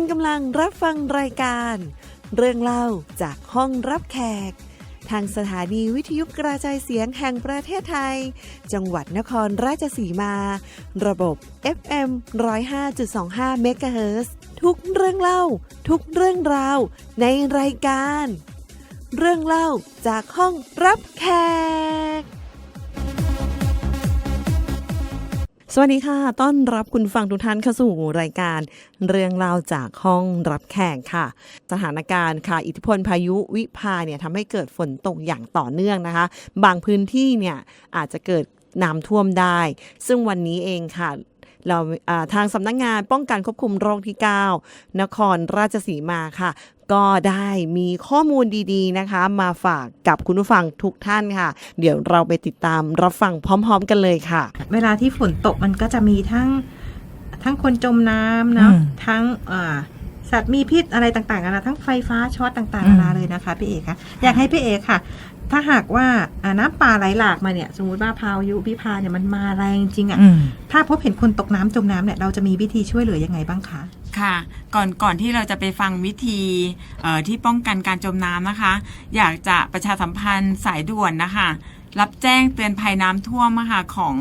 คุณกำลังรับฟังรายการ เรื่องเล่าจากห้องรับแขก ทางสถานีวิทยุกระจายเสียงแห่งประเทศไทย จังหวัดนครราชสีมา ระบบ FM 105.25เมกะเฮิร์ทุกเรื่องเล่า ทุกเรื่องราว ในรายการ เรื่องเล่าจากห้องรับแขก สวัสดีค่ะ ต้อนรับคุณฟังทุกท่านเข้าสู่รายการเรื่องเล่าจากห้องรับแขกค่ะ สถานการณ์ค่ะ อิทธิพลพายุวิภาเนี่ยทำให้เกิดฝนตกอย่างต่อเนื่องนะคะ บางพื้นที่เนี่ยอาจจะเกิดน้ำท่วมได้ ซึ่งวันนี้เองค่ะเราทางสำนักงานป้องกันควบคุมโรคที่ 9 นครราชสีมาค่ะ ก็ได้มีข้อมูลดีๆนะคะ มาฝากกับคุณผู้ฟังทุกท่านค่ะ เดี๋ยวเราไปติดตามรับฟังพร้อม ๆ กันเลยค่ะ เวลาที่ฝนตกมันก็จะมีทั้งทั้งคนจมน้ำเนาะอืมทั้งอ่าสัตว์มีพิษอะไรต่างๆกันานะทั้งไฟฟ้าช็อตต่างๆอืนามนาเลยนะคะพี่เอกคะอยากให้พี่เอกค่ะ ถ้าหากว่าอ่าน้ำป่าไหลหลากมาเนี่ย สมมติว่าพายุพิพาเนี่ยมันมาแรงจริงอะ่ะอืมถ้าพบเห็นคนตกน้ำจมน้ำเนี่ยเราจะมีวิธีช่วยเหลือยังไงบ้างคะ ค่ะ ก่อนก่อนที่เราจะไปฟังวิธีที่ป้องกันการจมน้ำนะคะ อยากจะประชาสัมพันธ์สายด่วนนะคะ รับแจ้งเตือนภัยน้ำท่วมอะค่ะของ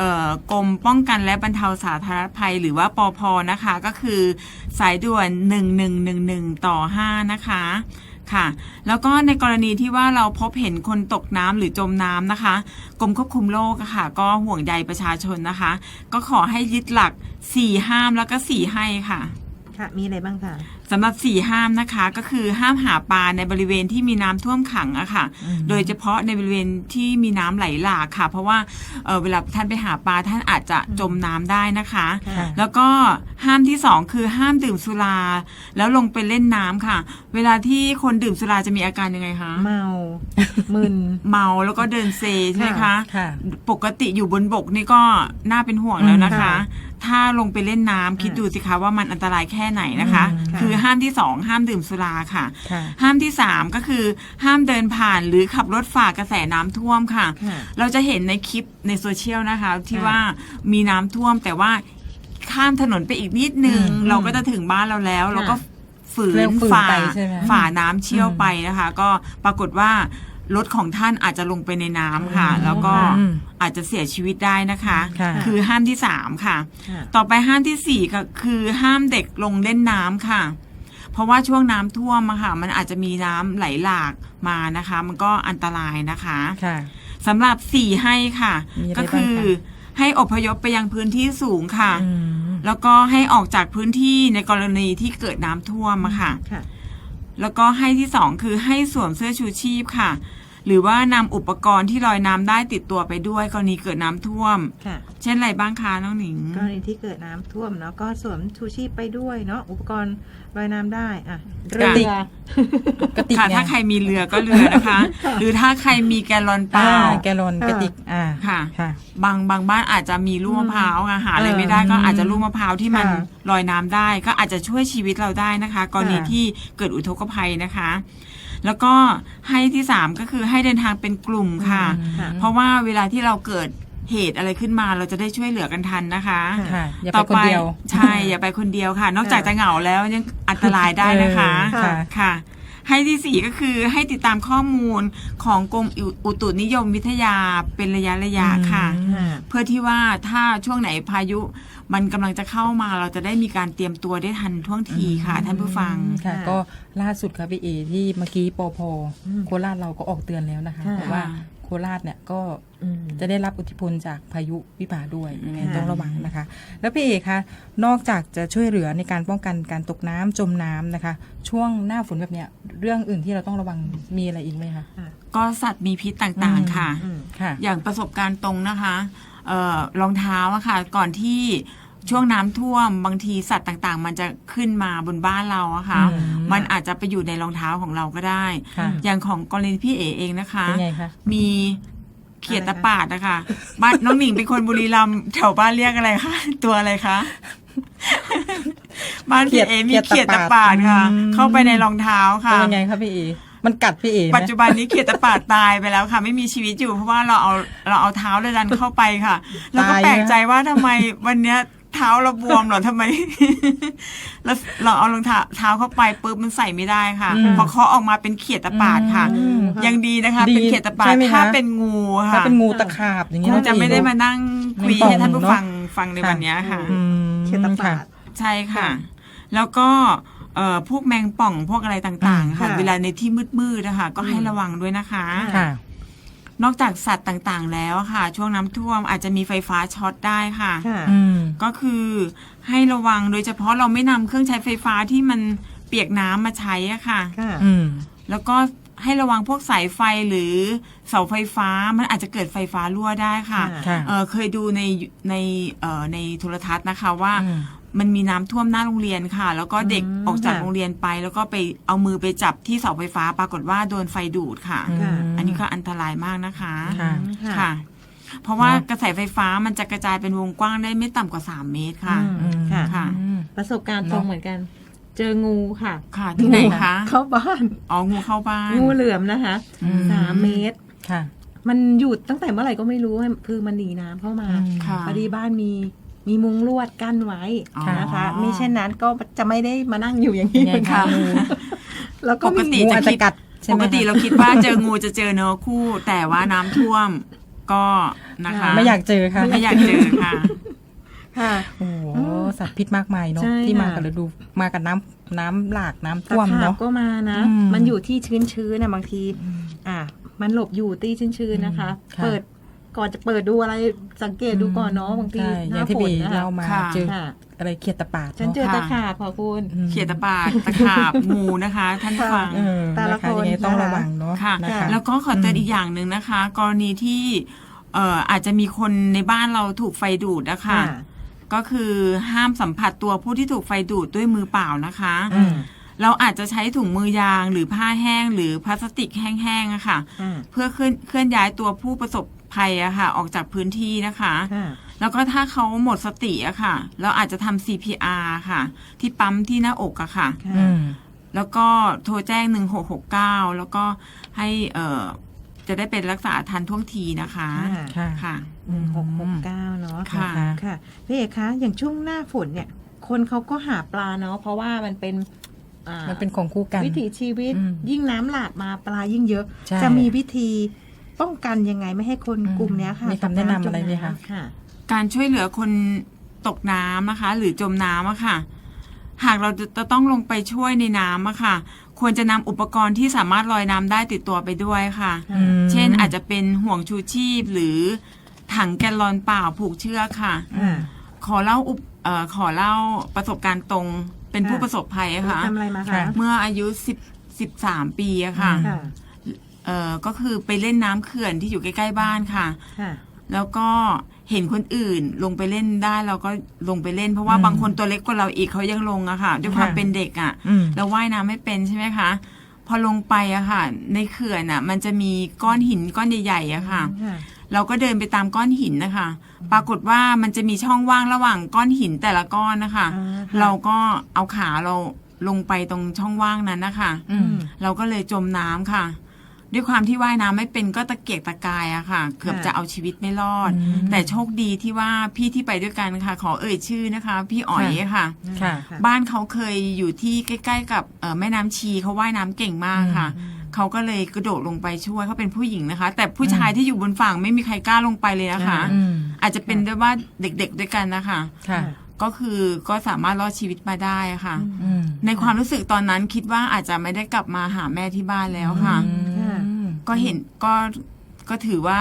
ออกรมป้องกันและบรรเทาสาธารณภัยหรือว่าปอพนะคะ ก็คือสายด่วน 1111 ต่อ 5 นะคะค่ะแล้วก็ในกรณีที่ว่าเราพบเห็นคนตกน้ำหรือจมน้ำนะคะ กรมควบคุมโรคค่ะ ก็ห่วงใยประชาชนนะคะ ก็ขอให้ยึดหลัก 4ห้ามแล้วก็4ให้ค่ะ ค่ะ มีอะไรบ้างคะสำหรับ4ห้ามนะคะก็คือห้ามหาปลาในบริเวณที่มีน้ำท่วมขังอะค่ะโดยเฉพาะในบริเวณที่มีน้ำไหลหลากค่ะ เพราะว่าเอ่อเวลาท่านไปหาปลาท่านอาจจะจมน้ำได้นะคะ ค่ะ แล้วก็ห้ามที่สองคือห้ามดื่มสุรา แล้วลงไปเล่นน้ำค่ะ เวลาที่คนดื่มสุราจะมีอาการยังไงคะเมา มึน เมาแล้วก็เดินเซใช่ไหมคะ ค่ะ ปกติอยู่บนบกนี่ก็น่าเป็นห่วงแล้วนะคะ อืมค่ะ ถ้าลงไปเล่นน้ำคิดดูสิคะว่ามันอันตรายแค่ไหนนะคะอืมค่ะคือห้ามที่สองห้ามดื่มสุราค่ะค่ะ ห้ามที่สามก็คือห้ามเดินผ่านหรือขับรถฝ่ากระแสน้ำท่วมค่ะค่ะ เราจะเห็นในคลิปในโซเชียลนะคะ ที่ค่ะว่ามีน้ำท่วมแต่ว่าข้ามถนนไปอีกนิดนึงอืมเราก็จะถึงบ้านเราแล้วเราก็ฝืเรีนยกฝืนฝ่าไปใช่ไหมฝ่าน้ำเชี่ยวอืมไปนะคะ ก็ปรากฏว่า รถของท่านอาจจะลงไปในน้ำค่ะอืมแล้วก็อืมอาจจะเสียชีวิตได้นะคะ ค่ะ คือห้ามที่สามค่ะ ค่ะ ต่อไปห้ามที่สี่ก็คือห้ามเด็กลงเล่นน้ำค่ะ เพราะว่าช่วงน้ำท่วมอะค่ะ มันอาจจะมีน้ำไหลหลากมานะคะ มันก็อันตรายนะคะ ค่ะ สำหรับสี่ให้ค่ะ มีอะไรก็คือบ้างคะให้อพยพไปยังพื้นที่สูงค่ะ อืม แล้วก็ให้ออกจากพื้นที่ในกรณีที่เกิดน้ำท่วมอะค่ะ ค่ะ แล้วก็ให้ที่สองคือให้สวมเสื้อชูชีพค่ะ หรือว่านำอุปกรณ์ที่ลอยน้ำได้ติดตัวไปด้วยกรณีเกิดน้ำท่วม ค่ะ เช่นอะไรบ้างคะน้องหนิง กรณีที่เกิดน้ำท่วมเนาะก็สวมชูชีพไปด้วยเนาะอุปกรณ์ลอยน้ำได้อะเรืค่ะอกระติกค่ะไงถ้าใครมีเรือก็เรือนะคะ หรือถ้าใครมีแกลลอนเปอ่าล่าแกลลอนกระติกอ่าค่ะ ค่ะ บางบางบ้านอาจจะมีลูกมะพร้าวอะหาอะไรไม่ได้เออก็อาจจะลูกมะพร้าวที่มัน ค่ะ ลอยน้ำได้ก็อาจจะช่วยชีวิตเราได้นะคะ กรณีค่ะที่เกิดอุทกภัยนะคะ แล้วก็ให้ที่สามก็คือให้เดินทางเป็นกลุ่มค่ะค่ะ เพราะว่าเวลาที่เราเกิดเหตุอะไรขึ้นมาเราจะได้ช่วยเหลือกันทันนะคะค่ะอย่าไปคนเดียว ใช่ อย่าไปคนเดียวค่ะ นอกจากจะเหงาแล้วยังอันตรายได้นะคะเออค่ะค่ะ ให้ที่สี่ก็คือให้ติดตามข้อมูลของกรมอุตุนิยมวิทยาเป็นระยะระยะค่ะอืมเพื่อที่ว่าถ้าช่วงไหนพายุมันกำลังจะเข้ามาเราจะได้มีการเตรียมตัวได้ทันท่วงทีค่ะท่านผู้ฟังค่ะค่ะก็ล่าสุดค่ะพี่เอที่เมื่อกี้ปอพอืมโคราชเราก็ออกเตือนแล้วนะคะค่ะแต่ว่า โคราชเนี่ยก็อืมจะได้รับอิทธิพลจากพายุวิบาด้วยยังไงค่ะต้องระวังนะคะ แล้วพี่เอคะนอกจากจะช่วยเหลือในการป้องกันการตกน้ำจมน้ำนะคะ ช่วงหน้าฝนแบบเนี้ยเรื่องอื่นที่เราต้องระวังมีอะไรอีกไหมคะก็สัตว์มีพิษต่างๆค่ะอืมค่ะอย่างประสบการณ์ตรงนะคะเอ่อรองเท้าอะค่ะ ก่อนที่ ช่วงน้ำท่วมบางทีสัตว์ต่างๆ มันจะขึ้นมาบนบ้านเราอะค่ะอืมมันอาจจะไปอยู่ในรองเท้าของเราก็ได้ค่ะอย่างของกรณีพี่เอเองนะคะเป็นไงคะ มีเขียดตะปาดนะคะบ้านน้องหนิงเป็นคนบุรีรัมย์แถวบ้านเรียกอะไรคะตัวอะไรคะบ้านพี่เอมีเขียดตะปาดค่ะอืมเข้าไปในรองเท้าค่ะเป็นยังไงคะพี่เอมันกัดพี่เอไหมปัจจุบันนี้เขียดตะปาดตายไปแล้วค่ะ ไม่มีชีวิตอยู่เพราะว่าเราเอาเราเอาเท้าเลยดันเข้าไปค่ะ แล้วก็ตายแปลกนะใจว่าทำไมวันเนี้ย เท้าเราบวมเหรอทำไม แล้วเราเอารองเท้าเท้าเข้าไปปุ๊บมันใส่ไม่ได้ค่ะอืมพอเคาะออกมาเป็นเขียดตะปาดค่ะอืมยังดีนะคะดีเป็นเขียดตะปาใช่ดไหมคะถ้าเป็นงูถ้าค่ะเป็นงูตะขาบอย่างนี้คงเนาจะไม่ได้มานั่งคุยแมงป่องให้ท่านผู้เนอะฟังฟังในวันเนี้ยค่ะอืมเขียดตะปาค่ะดใช่ค่ะ แล้วก็เอ่อพวกแมงป่องพวกอะไรต่างๆ ค่ะค่ะเวลาในที่มืดๆนะคะก็ให้อืมระวังด้วยนะคะค่ะ นอกจากสัตว์ต่างๆ แล้วอะค่ะ ช่วงน้ำท่วมอาจจะมีไฟฟ้าช็อตได้ค่ะ ค่ะ อืม ก็คือให้ระวังโดยเฉพาะเราไม่นำเครื่องใช้ไฟฟ้าที่มันเปียกน้ำมาใช้อะค่ะ ค่ะ อืม แล้วก็ให้ระวังพวกสายไฟหรือเสาไฟฟ้ามันอาจจะเกิดไฟฟ้ารั่วได้ค่ะ ค่ะ เออเคยดูในในเอ่อในโทรทัศน์นะคะว่าอืม มันมีน้ำท่วมหน้าโรงเรียนค่ะ แล้วก็เด็กอืมออกจากค่ะโรงเรียนไป แล้วก็ไปเอามือไปจับที่เสาไฟฟ้าปรากฏว่าโดนไฟดูดค่ะค่ะอันนี้ก็อันตรายมากนะคะค่ะค่ะเพราะว่าเนอะกระแสไฟฟ้ามันจะกระจายเป็นวงกว้างได้ไม่ต่ำกว่า 3 เมตรค่ะอืมค่ะค่ะอืมประสบการณ์เนอะตรงเหมือนกัน เจองูค่ะ ค่ะที่ไหนคะเข้าบ้านอ๋องูเข้าบ้านงูเหลือมนะคะอืมสามเมตรค่ะมันหยุดตั้งแต่เมื่อไหร่ก็ไม่รู้คือมันหนีน้ำเข้ามาอืมค่ะพอดีบ้านมี มีมุงลวดกั้นไว้อ๋อนะคะ ไม่เช่นนั้นก็จะไม่ได้มานั่งอยู่อย่างนี้ไงเหมือนคะกันงูแล้วก็ปกติมีงูอาจจะกัดใช่ปไหมกคะติเราคิดว่าเจองูจะเจอเนื้อคู่ แต่ว่าน้ำท่วมก็นะคะ ไม่อยากเจอค่ะไม่อยากเจอค่ะค่ะโอ้โหสัตว์พิษมากมายเนาะใช่ที่มาค่ะกับฤดูมากับน้ำน้ำหลากน้ำตะท่วมขาบเนาะก็มานะอืมมันอยู่ที่ชื้นๆนะบางที อะมันหลบอยู่ตีชื้นๆนะคะค่ะเปิด ก่อนจะเปิดดูอะไรสังเกตดูก่อนเนาะบางทีใช่หอย่าน้างที่ฝบีนนะคะเล่ามาค่ะ เจอค่ะอะไรเขียดตะปาดฉันเจอเนาะตะขาบค่ะคุณอืมเขียดตะปาดตะขาบงูนะคะ ท่านผู้ฟัง เออแต่ละนะคะคนยังไงต้องนะคะระวังเนาะค่ะ นะคะ แล้วก็ขอเตือนอีกอย่างหนึ่งนะคะ กรณีที่เอ่ออาจจะมีคนในบ้านเราถูกไฟดูดนะคะ ก็คือห้ามสัมผัสตัวผู้ที่ถูกไฟดูดด้วยมือเปล่านะคะ อืม เราอาจจะใช้ถุงมือยางหรือผ้าแห้งหรือพลาสติกแห้งๆอะค่ะอ่าเพื่อเคลื่อนเคลื่อนย้ายตัวผู้ประสบ ภัยอะค่ะ ออกจากพื้นที่นะคะค่ะแล้วก็ถ้าเขาหมดสติอะค่ะ เราอาจจะทำ CPR ค่ะ ที่ปั๊มที่หน้าอกอะค่ะอืมแล้วก็โทรแจ้ง 1669 แล้วก็ให้เอ่อจะได้เป็นรักษาทันท่วงทีนะคะค่ะค่ะหนึ่งหกหกเก้าเนาะค่ะนะคะค่ะพี่เอกคะอย่างช่วงหน้าฝนเนี่ย คนเขาก็หาปลาเนาะเพราะว่ามันเป็นอ่ามันเป็นของคู่กัน วิถีชีวิตอืมยิ่งน้ำหลากมาปลายิ่งเยอะใช่จะมีวิธี ป้องกันยังไงไม่ให้คนอืมกลุ่มเนี้ยค่ะมีคำแนะนำอะไรไหมคะ ค่ะ การช่วยเหลือคนตกน้ำนะคะ หรือจมน้ำอะค่ะ หากเราจะต้องลงไปช่วยในน้ำอะค่ะ ควรจะนำอุปกรณ์ที่สามารถลอยน้ำได้ติดตัวไปด้วยค่ะ อืม เช่นอาจจะเป็นห่วงชูชีพหรือถังแกลลอนเปล่าผูกเชือกค่ะ อ่า ขอเล่าอุปเอ่อขอเล่าประสบการณ์ตรงเป็นผู้ค่ะ ประสบภัยอะค่ะ ทำอะไรมาค่ะคะเมื่ออายุสิบสิบสามปีอะค่ะ ค่ะ เอ่อก็คือไปเล่นน้ำเขื่อนที่อยู่ใกล้ๆบ้านค่ะ ค่ะ แล้วก็เห็นคนอื่นลงไปเล่นได้เราก็ลงไปเล่น เพราะว่าอืมบางคนตัวเล็กกว่าเราอีกเขายังลงอะค่ะ ด้วยความค่ะ เป็นเด็กอะอืม เราว่ายน้ำไม่เป็นใช่ไหมคะพอลงไปอะค่ะ ในเขื่อนอะมันจะมีก้อนหินก้อนใหญ่ๆอะค่ะค่ะเราก็เดินไปตามก้อนหินนะคะ ปรากฏว่ามันจะมีช่องว่างระหว่างก้อนหินแต่ละก้อนนะคะ อ่าค่ะ เราก็เอาขาเราลงไปตรงช่องว่างนั้นนะคะ อืม เราก็เลยจมน้ำค่ะ ด้วยความที่ว่ายน้ำไม่เป็นก็ตะเกียกตะกายอะค่ะ เกือบจะเอาชีวิตไม่รอดอืมแต่โชคดีที่ว่าพี่ที่ไปด้วยกันค่ะ ขอเอ่ยชื่อนะคะ พี่อ๋อยค่ะค่ะบ้านเขาเคยอยู่ที่ใกล้ ๆ กับเอ่อแม่น้ำชีเขาว่ายน้ำเก่งมากค่ะเขาก็เลยกระโดดลงไปช่วยเขาเป็นผู้หญิงนะคะ แต่ผู้ชายที่อยู่บนฝั่งไม่มีใครกล้าลงไปเลยนะคะอืมอาจจะเป็นด้วยว่าเด็กๆด้วยกันนะคะค่ะก็คือก็สามารถรอดชีวิตมาได้ค่ะอืมในความรู้สึกตอนนั้นคิดว่าอาจจะไม่ได้กลับมาหาแม่ที่บ้านแล้วค่ะอืม ก็เห็นก็ก็ถือว่า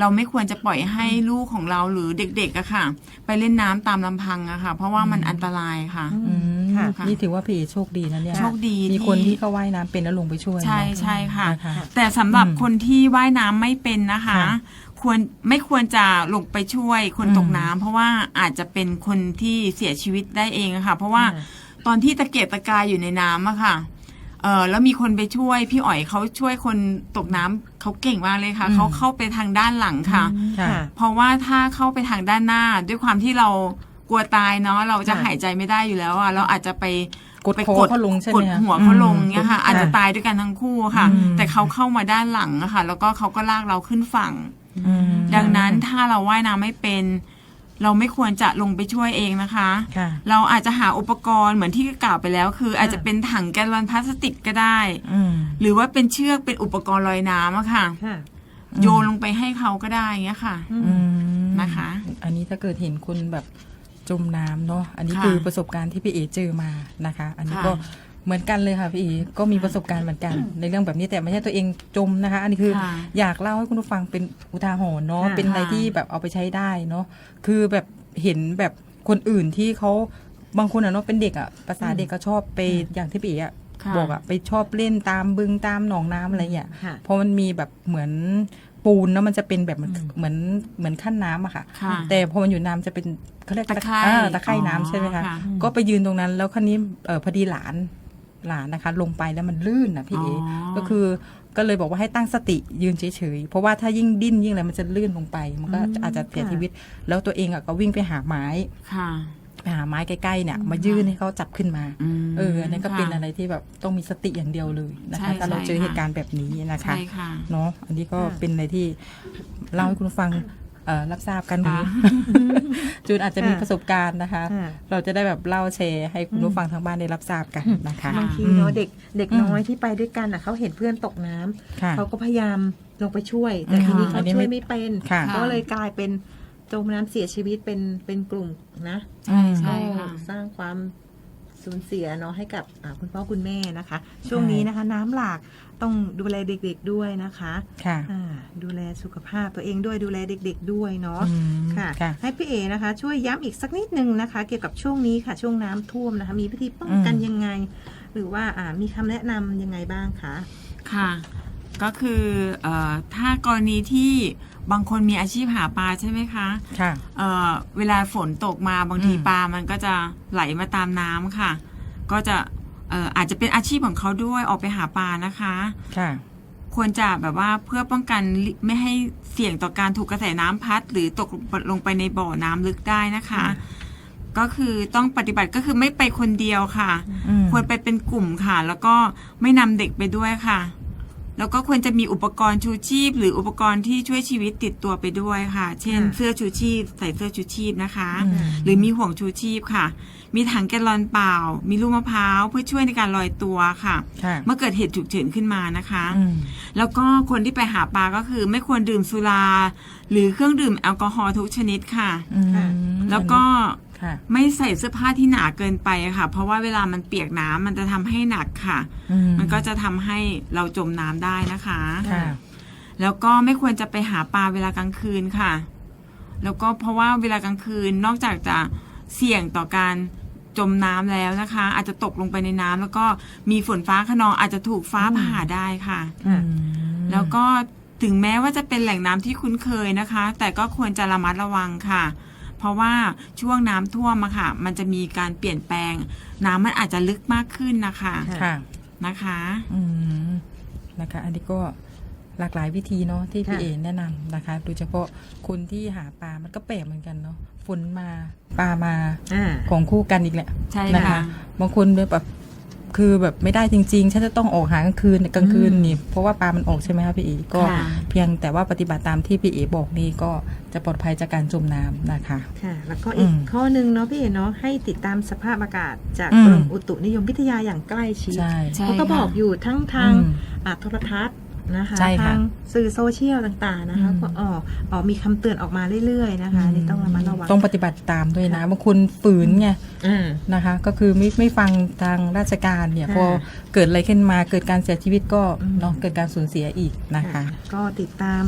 เราไม่ควรจะปล่อยให้ลูกของเราหรือเด็กๆอะค่ะ ไปเล่นน้ำตามลำพังอะค่ะ เพราะว่ามันอันตรายค่ะอืมค่ะนี่ถือว่าพี่โชคดีนะเนี่ยโชคดีมีคนที่เขาว่ายน้ำเป็นแล้วลงไปช่วย ใช่เนอะใช่ค่ะนะคะแต่สำหรับอืมคนที่ว่ายน้ำไม่เป็นนะคะค่ะควรไม่ควรจะลงไปช่วยคนอืมตกน้ำเพราะว่าอาจจะเป็นคนที่เสียชีวิตได้เองอะค่ะ เพราะว่าค่ะตอนที่ตะเกียกตะกายอยู่ในน้ำอะค่ะ เออแล้วมีคนไปช่วยพี่อ๋อยเขาช่วยคนตกน้ำเขาเก่งมากเลยค่ะอืมเขาเข้าไปทางด้านหลังค่ะค่ะ ค่ะ เพราะว่าถ้าเข้าไปทางด้านหน้าด้วยความที่เรากลัวตายเนาะเราจะค่ะ หายใจไม่ได้อยู่แล้วอะเราอาจจะไปกดไปคอกดเขาลงใช่ไหมกดคะ หัวเขาลงอืมเนี่ยค่ะกดอาจจะตายด้วยกันทั้งคู่ค่ะ อืม แต่เขาเข้ามาด้านหลังอะค่ะ แล้วก็เขาก็ลากเราขึ้นฝั่ง อืม ดังนั้นถ้าเราว่ายน้ำไม่เป็น เราไม่ควรจะลงไปช่วยเองนะคะ ค่ะ เราอาจจะหาอุปกรณ์เหมือนที่กล่าวไปแล้ว คือ อาจจะเป็นถังแกลลอนพลาสติกก็ได้ อืม หรือว่าเป็นเชือกเป็นอุปกรณ์ลอยน้ำอะค่ะ ค่ะ อืม โยนลงไปให้เขาก็ได้อย่างเงี้ยค่ะ อืมนะคะ อันนี้ถ้าเกิดเห็นคนแบบจมน้ำเนาะอันนี้ค่ะคือประสบการณ์ที่พี่เอเจอมานะคะ อันนี้ค่ะ ก็ เหมือนกันเลยค่ะพี่เอก็มีประสบการณ์เหมือนกัน ในเรื่องแบบนี้แต่ไม่ใช่ตัวเองจมนะคะ อันนี้คือค่ะอยากเล่าให้คุณผู้ฟังเป็นอุทาหรณ์เนาะค่ะเป็นอะไรค่ะที่แบบเอาไปใช้ได้เนาะคือแบบเห็นแบบคนอื่นที่เขาบางคนอะเนาะเป็นเด็กอะภาษาเด็กก็ชอบไปอย่างที่พี่เออะค่ะบอกอะไปชอบเล่นตามบึงตามหนองน้ำอะไรอย่างเงี้ยค่ะเพราะมันมีแบบเหมือนปูนแล้วมันจะเป็นแบบเหมือนเหมือนเหมือนขั้นน้ำอะค่ะ ค่ะแต่พอมันอยู่น้ำจะเป็นเขาเรียกตะไคร่อ่าตะไคร่น้ำใช่ไหมคะอ๋อค่ะก็ไปยืนตรงนั้นแล้วคันนี้เออพอดีหลาน หลานนะคะ ลงไปแล้วมันลื่นนะพี่เออ๋อ ก็คือก็เลยบอกว่าให้ตั้งสติยืนเฉยๆ เพราะว่าถ้ายิ่งดิ้นยิ่งอะไรมันจะลื่นลงไป มันก็อืมอาจจะเสียค่ะชีวิต แล้วตัวเองอะก็วิ่งไปหาไม้ค่ะ ไปหาไม้ใกล้ๆเนี่ยมายื่นให้เขาจับขึ้นมา มเอออันนี้ก็เป็นค่อะไรที่แบบต้องมีสติอย่างเดียวเลยนะใช่คะถ้าเราเจอใช่ค่ะ เหตุการณ์แบบนี้นะคะ ใช่ค่ะ เนาะอันนี้ก็ค่ะเป็นอะไรที่เล่าให้คุณผู้ฟังเอ่อ รับทราบกันดูค่ะจูนอาจจะมีค่ะประสบการณ์นะคะค่ะเราจะได้แบบเล่าแชร์ให้คุณผู้ฟังทางบ้านได้รับทราบกันนะคะบางทีอืมเนาะเด็กเด็กอืมน้อยที่ไปด้วยกันอะเขาเห็นเพื่อนตกน้ำค่ะเขาก็พยายามลงไปช่วย แต่อืมทีนี้เขาอันนี้ช่วยไม่ไม่เป็นค่ะก็เลยกลายเป็นจมน้ำเสียชีวิตเป็นเป็นกลุ่มนะใช่ใช่ก็ค่ะสร้างความ สูญเสียเนาะให้กับอ่าคุณพ่อคุณแม่นะคะ ช่วงนี้นะคะ น้ำหลากต้องดูแลเด็ก ๆด้วยนะคะค่ะอ่าดูแลสุขภาพตัวเองด้วยดูแลเด็ก ๆ ด้วยเนาะอืมค่ะค่ะ ให้พี่เอนะคะ ช่วยย้ำอีกสักนิดนึงนะคะ เกี่ยวกับช่วงนี้ค่ะ ช่วงน้ำท่วมนะคะ มีวิธีป้องกันอืมยังไง หรือว่าอ่ามีคำแนะนำยังไงบ้างคะค่ะ ก็คือเอ่อถ้ากรณีที่บางคนมีอาชีพหาปลาใช่ไหมคะค่ะ เอ่อเวลาฝนตกมาบางทีอืม ปลามันก็จะไหลมาตามน้ำค่ะ ก็จะเอ่ออาจจะเป็นอาชีพของเขาด้วยออกไปหาปลานะคะ ค่ะ ควรจะแบบว่าเพื่อป้องกันลิไม่ให้เสี่ยงต่อการถูกกระแสน้ำพัด หรือตกลงไปในบ่อน้ำลึกได้นะคะ ก็คือต้องปฏิบัติก็คือไม่ไปคนเดียวค่ะ อืมควรไปเป็นกลุ่มค่ะ แล้วก็ไม่นำเด็กไปด้วยค่ะ แล้วก็ควรจะมีอุปกรณ์ชูชีพ หรืออุปกรณ์ที่ช่วยชีวิตติดตัวไปด้วยค่ะ เช่นค่ะเสื้อชูชีพ ใส่เสื้อชูชีพนะคะอืมหรือมีห่วงชูชีพค่ะ มีถังแกลลอนเปล่า มีลูกมะพร้าวเพื่อช่วยในการลอยตัวค่ะค่ะเมื่อเกิดเหตุฉุกเฉินขึ้นมานะคะอืมแล้วก็คนที่ไปหาปลาก็คือ ไม่ควรดื่มสุรา หรือเครื่องดื่มแอลกอฮอล์ทุกชนิดค่ะอืมแล้วก็ค่ะ ไม่ใส่เสื้อผ้าที่หนาเกินไปค่ะ เพราะว่าเวลามันเปียกน้ำมันจะทำให้หนักค่ะอืมันก็จะทำให้เราจมน้ำได้นะคะค่ะแล้วก็ไม่ควรจะไปหาปลาเวลากลางคืนค่ะ แล้วก็เพราะว่าเวลากลางคืนนอกจากจะเสี่ยงต่อการจมน้ำแล้วนะคะ อาจจะตกลงไปในน้ำแล้วก็มีฝนฟ้าขนองอาจจะถูกฟ้าผ่าได้ค่ะอืมแล้วก็ถึงแม้ว่าจะเป็นแหล่งน้ำที่คุ้นเคยนะคะ แต่ก็ควรจะระมัดระวังค่ะ เพราะว่าช่วงน้ำท่วมอะค่ะ มันจะมีการเปลี่ยนแปลง น้ำมันอาจจะลึกมากขึ้นนะคะค่ะค่ะนะคะอืมนะคะ อันนี้ก็หลากหลายวิธีเนาะที่พี่ค่ะเอแนะนำนะคะโดยเฉพาะคนที่หาปลา มันก็แปลกเหมือนกันเนาะฝนมาปลามาอ่าของคู่กันอีกแหละใช่นะคะค่ะบางคนแบบ คือแบบไม่ได้จริงๆ ฉันจะต้องออกหากลางคืนกลางคืนนี่เพราะว่าปลามันออกใช่ไหมคะพี่เอก็ ค่ะเพียงแต่ว่าปฏิบัติตามที่พี่เอบอกนี่ก็จะปลอดภัยจากการจมน้ำนะคะ ค่ะ แล้วก็อีกอืมข้อหนึ่งเนาะพี่เอเนาะให้ติดตามสภาพอากาศจากอืม กรมอุตุนิยมวิทยาอย่างใกล้ชิดใช่ ใช่ เขาก็ค่ะบอกอยู่ทั้งทางอืม อ่าโทรทัศน์ นะคะใช่ค่ะทางสื่อโซเชียลต่างๆนะคะอืม ก็ออกออกมีคำเตือนออกมาเรื่อยๆนะคะอันนี่ต้องระมัดระวังต้องปฏิบัติตามด้วยนะค่ะบางคนฝืนไงอ่า นะคะ ก็คือไม่ไม่ฟังทางราชการเนี่ยค่ะพอเกิดอะไรขึ้นมาเกิดการเสียชีวิตก็อืม เนาะเกิดการสูญเสียอีกนะคะ ก็ติดตาม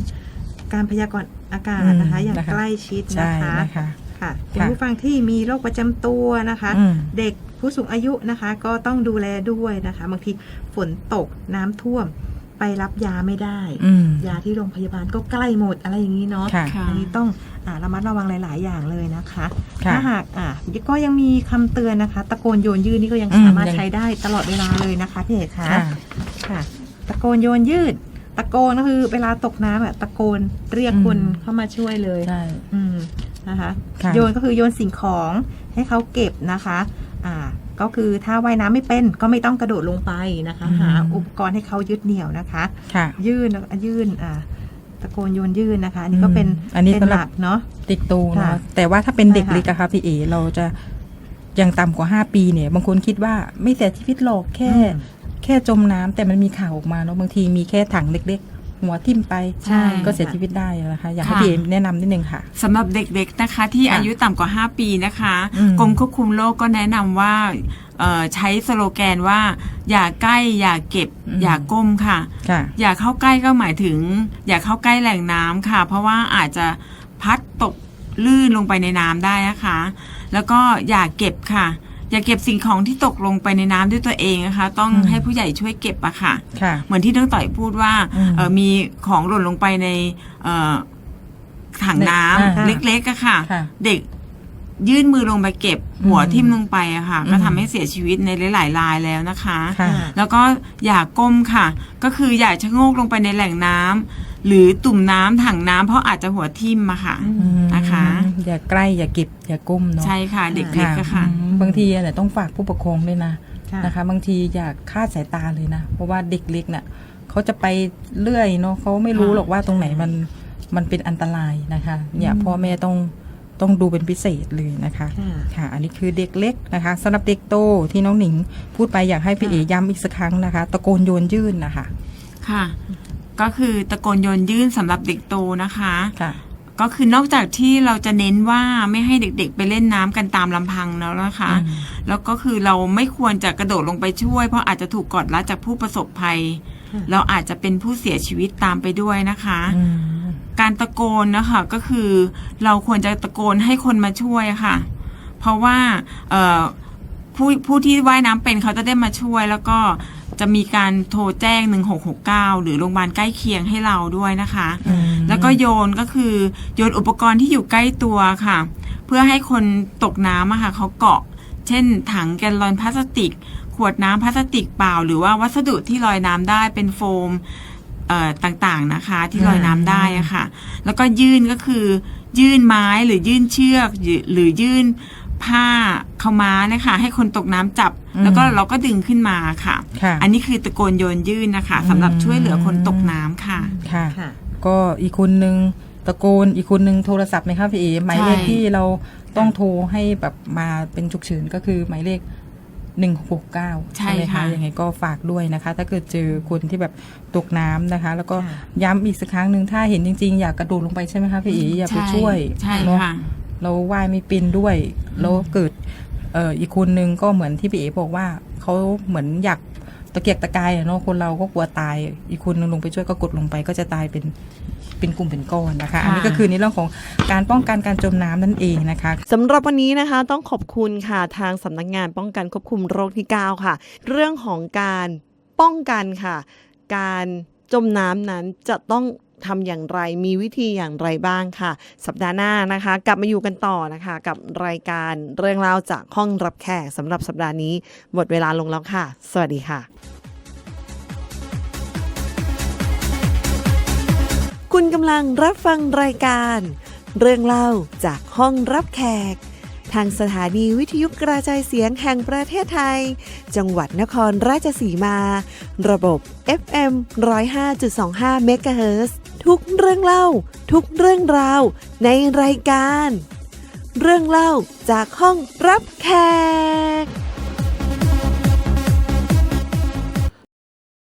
การพยากรณ์อากาศอืมนะคะอย่างนะคะ ใกล้ชิดใช่นะคะนะคะ ค่ะคุณค่ะผู้ฟังที่มีโรคประจำตัวนะคะ อืม เด็กผู้สูงอายุนะคะ ก็ต้องดูแลด้วยนะคะบางทีฝนตกน้ำท่วมไป รับยาไม่ได้อืมยาที่โรงพยาบาลก็ใกล้หมดอะไรอย่างนี้เนาะค่ะค่ะอันนี้ต้องอาระมัดระวังหลาย ๆ อย่างเลยนะคะค่ะถ้าหากอ่าก็ยังมีคำเตือนนะคะ ตะโกนโยนยืดนี่ก็ยังอืมสามารถยังใช้ได้ตลอดเวลาเลยนะคะพี่เอกคะค่ะค่ะ ตะโกนโยนยืด ตะโกนก็คือเวลาตกน้ำอะตะโกนเรียกคนอืมเข้ามาช่วยเลยใช่อืมนะคะค่ะโยนก็คือโยนสิ่งของให้เขาเก็บนะคะ อ่า ก็คือถ้าว่ายน้ำไม่เป็นก็ไม่ต้องกระโดดลงไปนะคะ หาอุปกรณ์ให้เขายึดเหนี่ยวนะคะค่ะยื่นแล้วก็ยื่นอ่าตะโกนโยนยื่นนะคะ อันนี้ก็เป็นอืมอันนี้เป็นสำหหรับลักเนาะเด็กโตค่ะเนาะแต่ว่าถ้าเป็นเด็กใช่ค่ะเล็กอะค่ะพี่เอเราจะยังต่ำกว่า 5 ปีเนี่ย บางคนคิดว่าไม่เสียชีวิตหรอกแค่อืมแค่จมน้ำแต่มันมีข่าวออกมาเนาะบางทีมีแค่ถังเล็กๆ หัวทิ่มไปใช่ ก็เสียชีวิตได้นะคะ อยากให้ค่ะ พี่เอแนะนำนิดนึงค่ะ สำหรับเด็กๆนะคะ ที่ค่ะอายุต่ำกว่า 5 ปีนะคะ อืมกรมควบคุมโรคก็แนะนำว่าเอ่อใช้สโลแกนว่า อย่าใกล้อย่าเก็บอย่าก้มค่ะ ค่ะ อย่าเข้าใกล้ก็หมายถึง อย่าเข้าใกล้แหล่งน้ำค่ะ เพราะว่าอาจจะพัดตกลื่นลงไปในน้ำได้นะคะ แล้วก็อย่าเก็บค่ะ อย่าเก็บสิ่งของที่ตกลงไปในน้ำด้วยตัวเองนะคะ ต้องอืมให้ผู้ใหญ่ช่วยเก็บอะค่ะค่ะ เหมือนที่น้องต่อยพูดว่าอืมเอ่อมีของหล่นลงไปในเอ่อถังน้ำอ่าเล็กๆอะค่ะค่ะเด็ก ยื่นมือลงไปเก็บหัวอืมทิ่มลงไปอะค่ะอืมก็ทำให้เสียชีวิตในหลายๆรายแล้วนะคะค่ะแล้วก็อย่าก้มค่ะ ก็คืออย่าชะโงกลงไปในแหล่งน้ำหรือตุ่มน้ำถังน้ำเพราะอาจจะหัวทิ่มมาค่ะอืมนะคะ อย่าใกล้อย่าเก็บอย่าก้มเนาะใช่ค่ะเด็กๆก็ค่ะอืมบางทีเนี่ยต้องฝากผู้ปกครองด้วยนะค่ะนะคะ บางทีอย่าคลาดสายตาเลยนะ เพราะว่าเด็กเล็กเนี่ยเขาจะไปเรื่อยเนาะเขาไม่รู้หรอกว่าตรงไหนมันมันเป็นอันตรายนะคะ เนี่ยพ่อแม่ต้อง ต้องดูเป็นพิเศษเลยนะคะค่ะค่ะอันนี้คือเด็กเล็กนะคะสำหรับเด็กโตที่น้องหนิง พูดไปอยากให้พี่เอย้ำอีกสักครั้งนะคะ ตะโกนโยนยื่นนะคะค่ะ ก็คือตะโกนโยนยื่นสำหรับเด็กโตนะคะค่ะก็คือนอกจากที่เราจะเน้นว่าไม่ให้เด็กๆ ไปเล่นน้ำกันตามลำพังแล้วนะคะอืมแล้วก็คือเราไม่ควรจะกระโดดลงไปช่วย เพราะอาจจะถูกกดลัดจากผู้ประสบภัยค่ะเราอาจจะเป็นผู้เสียชีวิตตามไปด้วยนะคะอืม การตะโกนนะคะก็คือเราควรจะตะโกนให้คนมาช่วยค่ะ เพราะว่าเอ่อผู้ผู้ที่ว่ายน้ำเป็นเขาจะได้มาช่วยแล้วก็จะมีการโทรแจ้ง 1669 หรือโรงพยาบาลใกล้เคียงให้เราด้วยนะคะอืมแล้วก็โยนก็คือโยนอุปกรณ์ที่อยู่ใกล้ตัวค่ะ เพื่อให้คนตกน้ำอะค่ะเขาเกาะ เช่น ถังแกลลอนพลาสติก ขวดน้ำพลาสติกเปล่า หรือว่าวัสดุที่ลอยน้ำได้เป็นโฟมเอ่อ ต่างๆนะคะ ที่ลอยน้ำได้อะค่ะ แล้วก็ยื่นก็คือ ยื่นไม้หรือยื่นเชือกหรือหรือยื่นผ้าเข้าม้านะคะ ให้คนตกน้ำจับอืมแล้วก็เราก็ดึงขึ้นมาค่ะค่ะ อันนี้คือตะโกนโยนยื่นนะคะสำหรับช่วยเหลือคนตกน้ำค่ะค่ะค่ะ ก็อีกคนนึงตะโกนอีกคนนึงโทรศัพท์ไหมครับพี่เอหมายเลขใช่ที่เราต้องโทรให้แบบมาเป็นฉุกเฉินก็คือหมายเลข หนึ่งหกเก้าใช่ไหมค่ะคะยังไงก็ฝากด้วยนะคะ ถ้าเกิดเจอคนที่แบบตกน้ำนะคะ แล้วก็ค่ะย้ำอีกสักครั้งหนึ่งถ้าเห็นจริงๆ อยากกระโดดลงไปใช่ไหมคะพี่เออย่าไปช่วยใช่เนอะค่ะเราว่ายไม่เป็นด้วยแล้วเกิดเอ่ออีกคนนึงก็เหมือนที่พี่เอบอกว่าเขาเหมือนอยากตะเกียกตะกายอะเนาะคนเราก็กลัวตาย อีกคนนึงลงไปช่วยก็กดลงไปก็จะตายเป็น เป็นกลุ่มเป็นก้อนนะคะ อันนี้ก็คือในเรื่องของการป้องกันการจมน้ำนั่นเองนะคะสำหรับวันนี้นะคะต้องขอบคุณค่ะทางสำนักงานป้องกันควบคุมโรคที่ 9 ค่ะ เรื่องของการป้องกันค่ะ การจมน้ำนั้นจะต้องทำอย่างไรมีวิธีอย่างไรบ้างค่ะ สัปดาห์หน้านะคะ กลับมาอยู่กันต่อนะคะ กับรายการเรื่องราวจากห้องรับแขกสำหรับสัปดาห์นี้หมดเวลาลงแล้วค่ะ สวัสดีค่ะ คุณกำลังรับฟังรายการ เรื่องเล่าจากห้องรับแขก ทางสถานีวิทยุกระจายเสียงแห่งประเทศไทย จังหวัดนครราชสีมา ระบบ FM 105.25เมกะเฮิรตซ์ทุกเรื่องเล่า ทุกเรื่องราว ในรายการ เรื่องเล่าจากห้องรับแขก